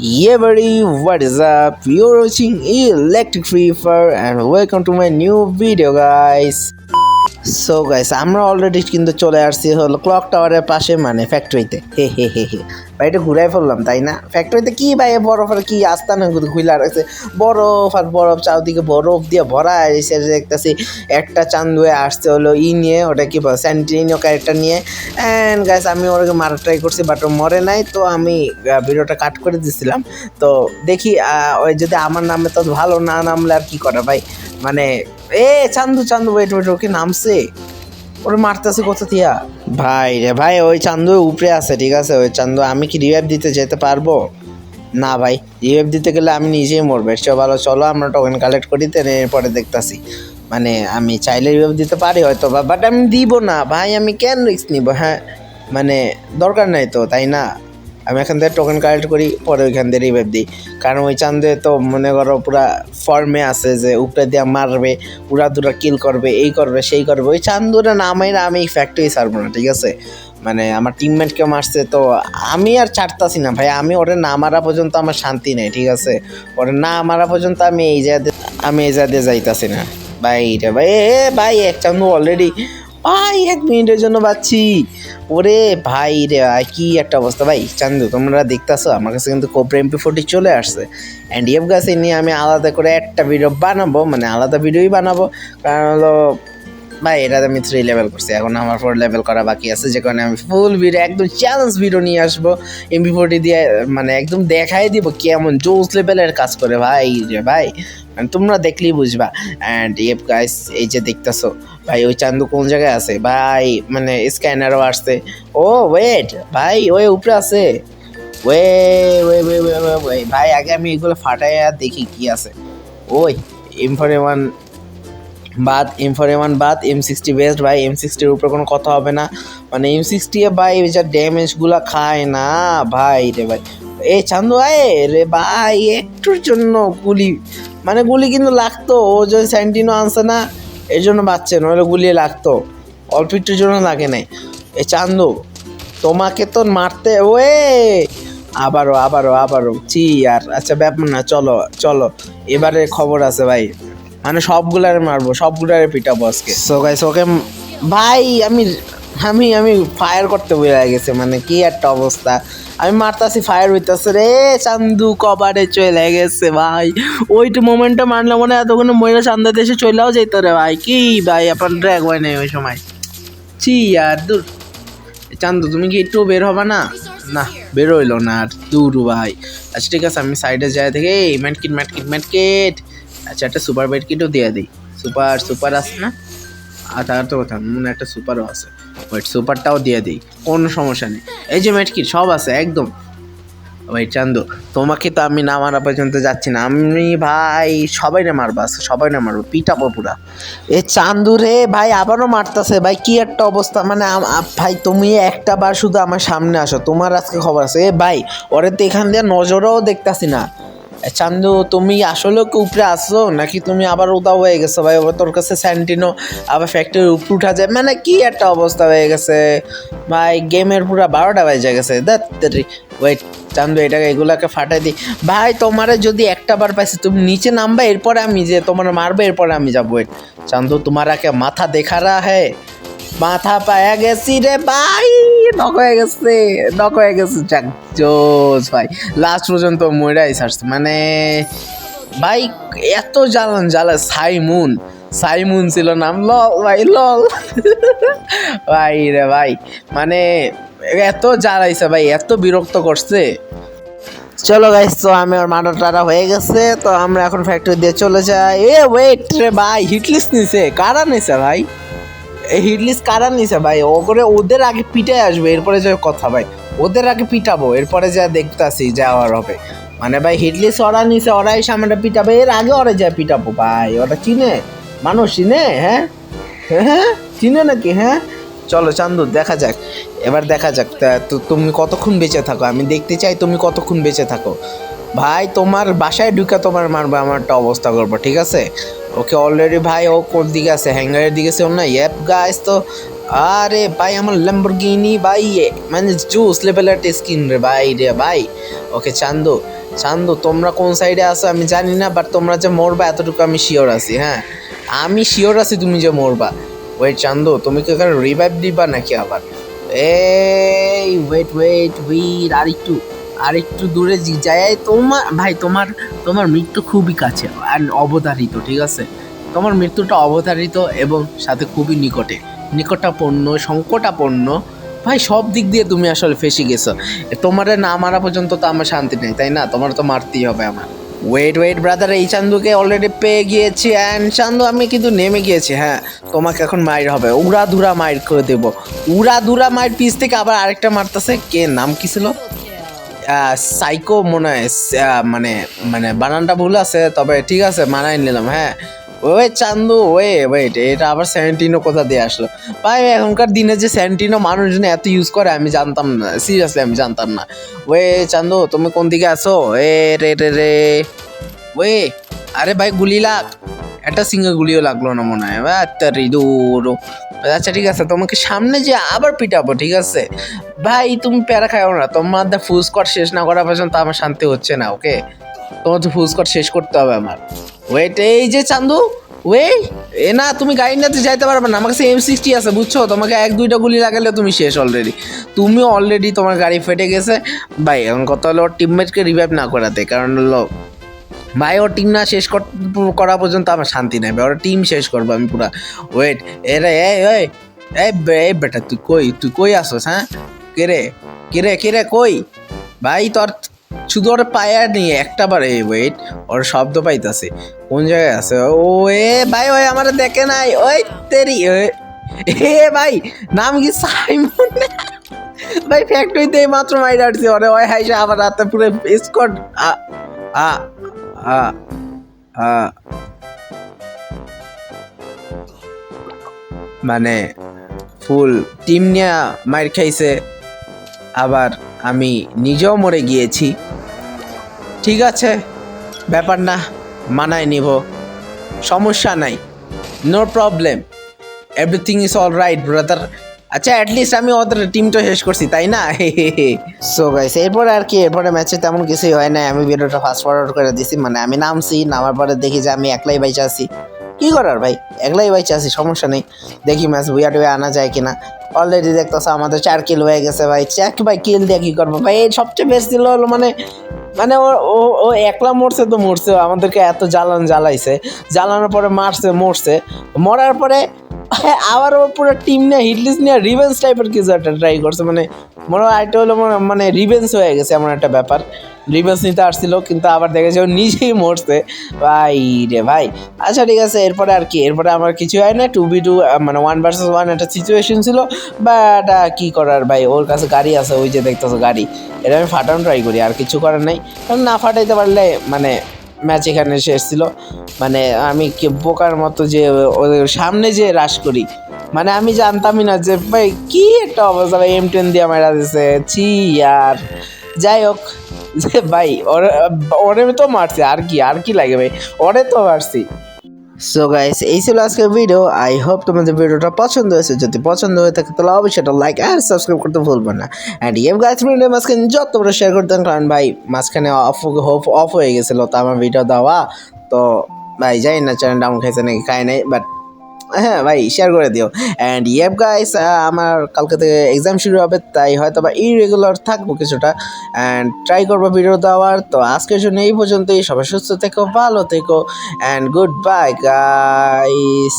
Buddy, what is up? You're watching Electric Free Fire and welcome to my new video, guys. So guys আমরা already কিন্তু চলে আসছি হলো clock টাওয়ারের পাশে মানে ফ্যাক্টরিতে হে হে হে হে ভাই, এটা ঘুরাই ফেললাম, তাই না? ফ্যাক্টরিতে কি ভাই বরফ আর কি আস্তানা খুলে রাখছে? বরফ আর বরফ চারদিকে বরফ দিয়ে ভরা এসে দেখতেছি, একটা চান্দুয়ে আসছে হলো ই নিয়ে, ওটা কি বল স্যান্টিনিও ক্যারেক্টার নিয়ে। অ্যান্ড গাইস আমি ওটাকে মারার ট্রাই করছি বাট ও মরে নাই, তো আমি ভিডিওটা কাট করে দিছিলাম। তো দেখি ওই যদি আমার নামে তো ভালো না নামলে আর কি করা ভাই? মানে এ, চান্দু চান্দু ওয়েট ওয়েট ওকে নামছে? ওরে মারতেছে কোথা দিয়া? ভাই রে ভাই, ওই চান্দু উপরে আছে, ঠিক আছে? ওই চান্দু, আমি কি রিভাইভ দিতে যেতে পারব? না ভাই রিভাইভ দিতে গেলে আমি নিজেই মরবো। সে ভালো, চলো, আমরা টোকেন কালেক্ট করি তো এরপরে দেখতাছি। মানে আমি চাইলে রিভাইভ দিতে পারি হয়তো বাট আমি দিব না। ভাই, আমি কেন রিস্ক নিব? হ্যাঁ মানে দরকার নাই তো, তাই না? আমি এখান থেকে টোকেন কালেক্ট করি, পরে ওইখান থেকে রিভাইভ দিই। কারণ ওই চান্দে তো মনে করো পুরা ফর্মে আছে যে উপরে দিয়ে মারবে উড়া দুরা কিল করবে, এই করবে, সেই করবে। ওই চান্দুরা নামাই না আমি ফ্যাক্টরি ছাড়বো না, ঠিক আছে? মানে আমার টিমমেটকে মারছে তো আমি আর ছাড়তাছি না ভাই। আমি ওরে না মারা পর্যন্ত আমার শান্তি নেই, ঠিক আছে? ওরে না মারা পর্যন্ত আমি এই জায়গাতে আমি এই জায়গাতে যাইতাছি না। ভাই রে ভাই, এ ভাই, এক চান্দু অলরেডি ভাই, এক মিনিটের জন্য পাচ্ছি। ওরে ভাই রে ভাই, কি একটা অবস্থা। ভাই, চান্দু, তোমরা দেখতেছো, আমার কাছে কিন্তু কোপরা এমপি ফোর্টি চলে আসছে। অ্যান্ড এফ গাছে নিয়ে আমি আলাদা করে একটা ভিডিও বানাবো মানে আলাদা ভিডিওই বানাবো। কারণ হলো ভাই এটাতে আমি থ্রি লেভেল করছি, এখন আমার ফোর লেভেল করা বাকি আছে, যে কারণে আমি ফুল ভিডিও একদম চ্যালেঞ্জ ভিডিও নিয়ে আসব এমপি ফোর্টি দিয়ে মানে একদম দেখাই দিব কেমন জোস লেভেলের কাজ করে, ভাই রে ভাই মানে তোমরা দেখলেই বুঝবা। অ্যান্ড এফ গাইস এই যে দেখতেছো, ভাই, ওই চান্দু কোন জায়গায় আছে? ভাই মানে স্ক্যানারও আসছে। ও ওয়েট ভাই ওই উপরে আছে। ওয়ে ওয়ে ওয়ে ওয়ে ওয়ে ওয়ে ভাই, আগে আমি এগুলো ফাটাইয়া দেখি কি আছে। ওই এম ফোর ওয়ান বাদ এম ফোর ওয়ান বাদ এম সিক্সটি বেস্ট ভাই এম সিক্সটির উপরে কোনো কথা হবে না। মানে এম সিক্সটি ভাই যা ড্যামেজগুলো খায় না, ভাই রে ভাই। এ চান্দু আয় রে ভাই, একটুর জন্য গুলি। মানে গুলি কিন্তু লাগতো, ও যদি স্যান্টিনো আনছে না, এর জন্য বাচ্চে নইলে গুলি লাগতো। অল্প একটুর জন্য লাগে নাই। এ চান্দু, তোমাকে তো মারতে, ওয়ে! আবারও আবারও আবারও চি আর আচ্ছা ব্যাপার না, চলো চলো। এবারে খবর আছে ভাই। মানে সবগুলারে মারবো, সবগুলারে পিটাবো আজকে। সো গাইস ওকে ভাই, আমি আমি আমি ফায়ার করতে বলে গেছে মানে কি একটা অবস্থা। আমি মারতাছি ফায়ার হইতাছে রে, চান্দু কবারে চলে গেছে ভাই। ওইটা মোমেন্টটা মারলে মনে হয় এতক্ষণে মহিলা চান্দা দেশে চলেও যেত রে ভাই। কি ভাই, আপনার ড্র্যাগ হয় নাই ওই সময়? চি আর দূর। চান্দু, তুমি কি একটু বের হবে না? না, বের হইল না, আর দূর ভাই। আচ্ছা ঠিক আছে, আমি সাইডে যাই থেকে এই ম্যাটকিট ম্যাটকিট ম্যাটকিট আচ্ছা একটা সুপার কিটও দিয়ে দিই। সুপার সুপার আছে না? আর তার তো কথা মনে একটা সুপারও আছে। ওয়েট সুপারটাও দিয়ে দিই, কোনো সমস্যা নেই। এই যে ম্যাটকিট সব আছে, একদম। ভাই চান্দু, তোমাকে তো আমি না মারা পর্যন্ত যাচ্ছি না। আমি ভাই, সবাই না মারবো, আজকে সবাই না মারবো, পিটাবো পুরা। এ চান্দু রে, ভাই, আবারও মারতাছে। ভাই, কি একটা অবস্থা মানে ভাই, তুমি একটা বার শুধু আমার সামনে আসো। তোমার আজকে খবর আছে। এ ভাই, ওরে তো এখান দিয়ে নজরও দেখতাছি না। চান্দু, তুমি আসলে কি উপরে আসো নাকি তুমি আবার উদাও হয়ে গেছো? ভাই, আবার তোর কাছে স্যান্টিনো, আবার ফ্যাক্টরির উপরে উঠা যায়? মানে কি একটা অবস্থা হয়ে গেছে? ভাই, গেমের পুরো বারোটা বাজে গেছে। ওয়েট চান্দু, এটাকে, এগুলাকে ফাটাই দিই ভাই, তোমারে যদি একটা বার পাইছি, তুমি নিচে নামবা, এরপরে আমি যে তোমার মারবে, এরপরে আমি যাব। ওয়েট চান্দু তোমারাকে মাথা দেখা রা হ্যাঁ মাথা পায়া গেছি রে ভাই। নক হয়ে গেছে নক হয়ে গেছে। যাক জোস ভাই। লাস্ট পর্যন্ত মইরাই ছাড়ছে। মানে ভাই, এত জ্বালান জ্বালা, সাইমুন। সাইমুন ছিল নাম, লল ভাই লল। ভাই রে ভাই মানে এত জ্বালাইছে ভাই, এত বিরক্ত করছে। চলো গাইস তো আমি ওর মারা টারা হয়ে গেছে। তো আমরা এখন ফ্যাক্টরি দিয়ে চলে যাই। এ ওয়েট রে ভাই হিটলিস্ট নিছে। কারা নিছে ভাই? হিটলিস্ট কারা নিছে ভাই? ও করে ওদের আগে পিটে আসবে, এরপরে যে কথা ভাই। ওদের আগে পিটাবো, এরপরে যা দেখতাছি যাওয়ার হবে। মানে ভাই হিটলিস্ট ওরা নিছে ওরা এসে আমরা পিটাবে, এর আগে ওরা যা পিটাবো ভাই, ওরা চিনে? মানুষ চিনে? হ্যাঁ? হ্যাঁ? চিনে নাকি? হ্যাঁ? চলো চান্দু, দেখা যাক। এবার দেখা যাক, তো তুমি কতক্ষণ বেঁচে থাকো? আমি দেখতে চাই তুমি কতক্ষণ বেঁচে থাকো। ভাই, তোমার বাসায় ঢুকে তোমার মারবে আমার একটা অবস্থা করব, ঠিক আছে? ওকে অলরেডি ভাই, ও কোন দিকে আছে? হ্যাঙ্গারের দিকে আছে না? ইয়েপ গাইস তো আরে ভাই, আমার ল্যাম্বরগিনি ভাই মানে জুস লেভেলের স্কিন রে ভাই রে ভাই। ওকে চান্দু চান্দু, তোমরা কোন সাইডে আছো আমি জানি না বাট তোমরা যে মরবা, এতটুকু আমি শিওর আছি হ্যাঁ? আমি শিওর আছি তুমি যে মরবা। ওয়েট চান্দু, তুমি কি এখানে রিভাইভ দিবা নাকি আবার? এই ওয়েট ওয়েট উইট আর একটু আর একটু দূরে যাই তোমার ভাই, তোমার তোমার মৃত্যু খুবই কাছে আর অবধারিত, ঠিক আছে? তোমার মৃত্যুটা অবধারিত এবং সাথে খুবই নিকটে। নিকটাপন্ন, সংকটাপন্ন। ভাই, সব দিক দিয়ে তুমি আসলে ফেসে গেছো। তোমার না মারা পর্যন্ত তো আমার শান্তি নেই, তাই না? তোমার তো মারতেই হবে আমার। ওয়েট ওয়েট ব্রাদার এই চান্দুকে অলরেডি পেয়ে গিয়েছি অ্যান্ড চান্দু, আমি কিন্তু নেমে গিয়েছি হ্যাঁ। তোমাকে এখন মাইর হবে। উড়া ধুরা মাইর করে দেবো। উড়া ধুরা মাইর পিস থেকে আবার আরেকটা মারতেছে। কে? নাম কি ছিল? সাইকো মনে হয় মানে মানে বানানটা ভুল আছে, তবে ঠিক আছে, মানাই নিলাম হ্যাঁ। ওই চান্দু ওয়ে ওয়েট এটা আবার স্যান্টিনো কোথা দিয়ে আসলো? ভাই, এখনকার দিনে যে স্যান্টিনো মানুষজন এত ইউজ করে, আমি জানতাম না সিরিয়াসলি আমি জানতাম না। ওয়ে চান্দু, তুমি কোন দিকে আছো? এ, রে রে রে। ওয়ে আরে ভাই, গুলি লাগ। একটা সিঙ্গেল গুলিও লাগল না মনে হয়। দূর। আচ্ছা ঠিক আছে, তোমাকে সামনে যে আবার পিটাবো, ঠিক আছে? ভাই, তুমি প্যারা খাও না, তোমার ফুল স্কট শেষ না করা পর্যন্ত আমার শান্তি হচ্ছে না ওকে তোমার তো ফুল স্কট শেষ করতে হবে আমার। ওয়েট এই যে চান্দু ওয়ে এ না, তুমি গাড়ি নিতে যাইতে পারবে না, আমার কাছে এম সিক্সটি আছে, বুঝছ? তোমাকে এক, দুইটা গুলি লাগালে তুমি শেষ অলরেডি তুমি অলরেডি তোমার গাড়ি ফেটে গেছে। ভাই, এখন কথা হলো টিমমেটকে রিভাইভ না করাতে, কারণ হলো ভাই, ওর টিম না শেষ কর- করা পর্যন্ত আমার শান্তি নাই ভাই, ওর টিম শেষ করব আমি পুরা। ওয়েট এরে এই বে- এই বেটা, তুই কই তুই কই আসোস হ্যাঁ? কে রে কে রে কে রে, কই? ভাই, তোর শুধু ওর পায়া নিয়ে একটা বার ওয়েট ওর শব্দ পাইতাছে। কোন জায়গায় আছে? ও, এ, ভাই, ওই আমার দেখে নাই, ওই তেরি, এ- এ, ভাই, নাম কি সাইমন? ভাই ফ্যাক্টরিতে মাত্র মাইর ওরে, ওই হাইসা আবার রাতে পুরো স্কট আ আ আ আ। মানে ফুল টিম নিয়ে মার খাইছে, আবার আমি নিজেও মরে গিয়েছি। ঠিক আছে, ব্যাপার না, মানায় নিব, সমস্যা নাই no problem everything is all right brother আচ্ছা অ্যাটলিস্ট আমি ওদের টিমটা শেষ করছি, তাই না? সো গাইস এরপরে আর কি, এরপরে ম্যাচে তেমন কিছুই হয় না আমি ভিডিওটা ফাস্ট ফরওয়ার্ড করে দিছি মানে আমি নামছি, নামার পরে দেখি যে আমি একলাই বাইচে আছি। কি করার ভাই? একলাই বাইচে আছি, সমস্যা নেই। দেখি ম্যাচ বুয়া টুয়া আনা যায় কিনা। অলরেডি দেখতেছে আমাদের চার কিল হয়ে গেছে ভাই। চার ভাই কিল দিয়ে কি করব? ভাই সবচেয়ে বেস্ট দিল হলো মানে মানে ও- ও একলা মরছে তো মরছে। আমাদেরকে এত জ্বালান জ্বালাইছে। জ্বালানোর পরে মারছে, মরছে। মরার পরে আবার ও পুরো টিম নিয়ে হিটলিস নিয়ে রিভেন্স টাইপের কিছু একটা ট্রাই করছে। মানে মনে হয় এটা হলো মনে- রিভেন্স হয়ে গেছে এমন একটা ব্যাপার। রিভেন্স নিতে আসছিল, কিন্তু আবার দেখেছে ও নিজেই মরছে। ভাই রে ভাই। আচ্ছা ঠিক আছে, এরপরে আর কি? এরপরে আমার কিছু হয় না টু বি টু মানে ওয়ান ভার্সেস ওয়ান একটা সিচুয়েশন ছিল। বাট কি করার ভাই? ওর কাছে গাড়ি আছে, ওই যে দেখতেছো গাড়ি। এটা আমি ফাটানো ট্রাই করি, আর কিছু করার নাই। কারণ না ফাটাইতে পারলে মানে ম্যাচ এখানে শেষ ছিল মানে আমি বোকার মতো যে সামনে যে রাস করি। মানে আমি জানতামই না যে ভাই কি একটা অবস্থা, ভাই এম টেন দিয়ে মারা দিছে। ছি, আর যাই হোক, যে ভাই, ওরে ওরে তো মারছি, আর কি আর কি লাগে ভাই? ওরে তো মারছি। সো গাইস এই ছিল আজকের ভিডিও আই হোপ তোমাদের ভিডিওটা পছন্দ হয়েছে। যদি পছন্দ হয়ে থাকে, তাহলে অবশ্যই এটা লাইক আর সাবস্ক্রাইব করতে ভুলবেন না। অ্যান্ড ইয়ে গাইস ভিডিও মাঝখানে যত বড় শেয়ার করতেন কারণ ভাই, মাঝখানে অফ হোপ অফ হয়ে গেছিল, তো আমার ভিডিও দেওয়া, তো ভাই যাই না চ্যানেল ডাউন খাইছে নাকি খাই নাই বাট হ্যাঁ ভাই শেয়ার করে দিও। অ্যান্ড ইয়েপ গাইস আমার কালকে থেকে এক্সাম শুরু হবে, তাই হয়তো বা ইরেগুলার থাকব কিছুটা। অ্যান্ড ট্রাই করব ভিডিও দেওয়ার। তো আজকের জন্য এই পর্যন্তই। সবাই সুস্থ থেকো, ভালো থেকো। And good bye guys